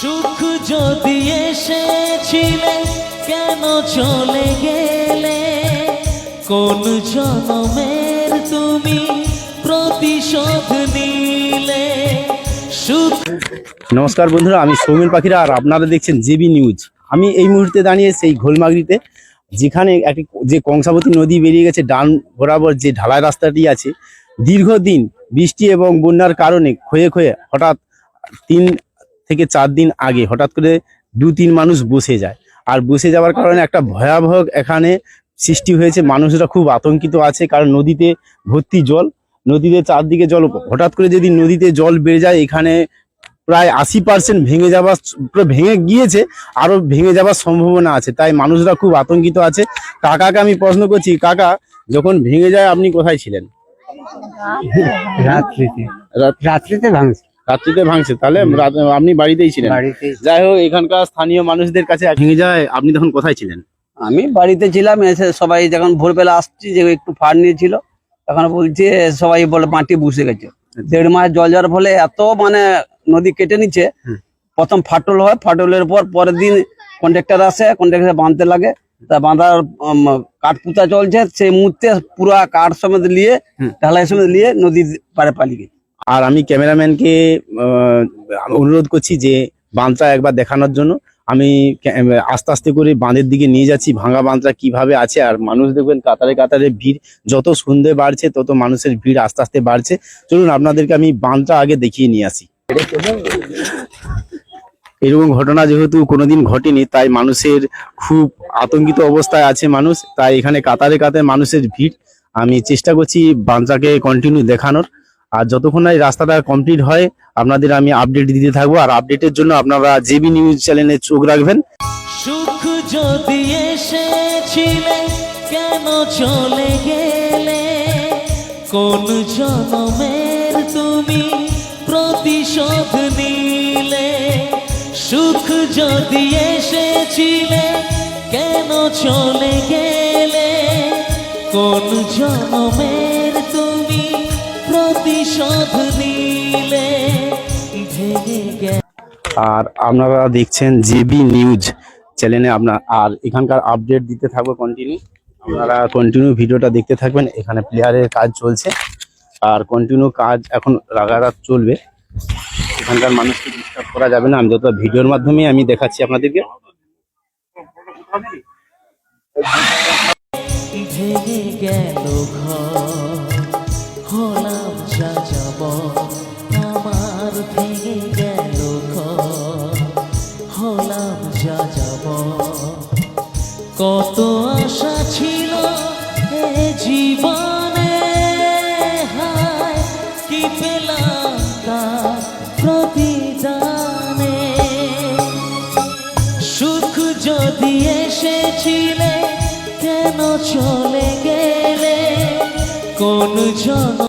সুখ যদি এসেছিলে, কেন চলে গেলে? কোন জনমের তুমি প্রতিশোধ নিলে? সুখ নমস্কার বন্ধুরা, আমি সৌমিল পাখিরা আর আপনারা দেখছেন জেবি নিউজ। আমি এই মুহূর্তে দাঁড়িয়ে সেই ঘোলমাগড়িতে, যেখানে একটি যে কংসাবতী নদী বেরিয়ে গেছে ডান বরাবর যে ঢালাই রাস্তাটি আছে, দীর্ঘদিন বৃষ্টি এবং বন্যার কারণে ক্ষয়ে ক্ষয়ে হঠাৎ তিন থেকে চার দিন আগে হঠাৎ করে দু তিন মানুষ বসে যায়। আর বসে যাওয়ার কারণে একটা ভয়াবহ এখানে সৃষ্টি হয়েছে। মানুষরা খুব আতঙ্কিত আছে কারণ নদীতে ভর্তি জল নদীতে চারদিকে জল হঠাৎ করে যদি নদীতে জল বেড়ে যায় এখানে প্রায় আশি পার্সেন্ট ভেঙে যাওয়ার ভেঙে গিয়েছে আরও ভেঙে যাওয়ার সম্ভাবনা আছে। তাই মানুষরা খুব আতঙ্কিত আছে। কাকাকে আমি প্রশ্ন করছি কাকা যখন ভেঙে যায় আপনি কোথায় ছিলেন? রাত্রিতে। রাত- রাত্রিতে ভাঙছে। রাত্রিতে ভাঙছে তাহলে আপনি বাড়িতেই ছিলেন। যাই হোক এখানকার স্থানীয় মানুষদের কাছে ভেঙে যায় আপনি তখন কোথায় ছিলেন? আমি বাড়িতে ছিলাম এসে সবাই যখন ভোরবেলা আসছি যে একটু ফাড় নিয়েছিল তখন বলছে সবাই বলে মাটি বসে গেছে। দেড় মাস জল যাওয়ার ফলে এত মানে নদী কেটে নিচ্ছে প্রথম ফাটল হয় ফাটলের পর পরের দিন কন্ট্রাক্টর আসে কন্ট্রাক্টর বাঁধতে লাগে। তা বাঁধার কাঠ পুঁতা চলছে সেই মুহূর্তে পুরা কাঠ সমেত নিয়ে ঢালাই সমেত নিয়ে নদীর পারে পালিয়ে গেছে। আর আমি ক্যামেরাম্যানকে অনুরোধ করছি যে বাঁধটা একবার দেখানোর জন্য। আমি আস্তে আস্তে করে বাঁধের দিকে নিয়ে যাচ্ছি, ভাঙা বাঁধটা কীভাবে আছে, আর মানুষ দেখবেন কাতারে কাতারে ভিড়, যত সন্ধে বাড়ছে, তত মানুষের ভিড় আস্তে আস্তে বাড়ছে। চলুন, আপনাদেরকে আমি বাঁধটা আগে দেখিয়ে নিয়ে আসি। এরকম ঘটনা যেহেতু কোনোদিন ঘটেনি, তাই মানুষের খুব আতঙ্কিত অবস্থায় আছে মানুষ, তাই এখানে কাতারে কাতারে মানুষের ভিড়। আমি চেষ্টা করছি বাঁধটাকে কন্টিনিউ দেখানোর। আর যতক্ষণ না এই রাস্তাটা কমপ্লিট হয়, আপনাদের আমি আপডেট দিতে থাকব। আর আপডেটের জন্য আপনারা জেবি নিউজ চ্যানেলে চোখ রাখবেন। সুখ যদি এসেছিলে, কেন চলে গেলে? কোন জনমের তুমি প্রতিশোধ নিলে? সুখ যদি এসেছিলে, কেন চলে গেলে? কোন জনমের আর আপনারা দেখছেন জেবি নিউজ চ্যানেলে আপনার আর এখানকার আপডেট দিতে থাকব কন্টিনিউ আপনারা কন্টিনিউ ভিডিওটা দেখতে থাকবেন এখানে প্লেয়ারের কাজ চলছে। আর কন্টিনিউ কাজ এখন রাগারাত চলবে। এখানকার মানুষকে ডিস্টার্ব করা যাবে না আমি যত ভিডিওর মাধ্যমে আমি দেখাচ্ছি আপনাদেরকে। ভেঙে গেল ঘর হলাম যা যাব, আমার কত আশা ছিল এ জীবনে, হায়, কি পেলাম তার প্রতিদানে? সুখ যদি এসেছিলে, কেন চলে গেলে? কোন জন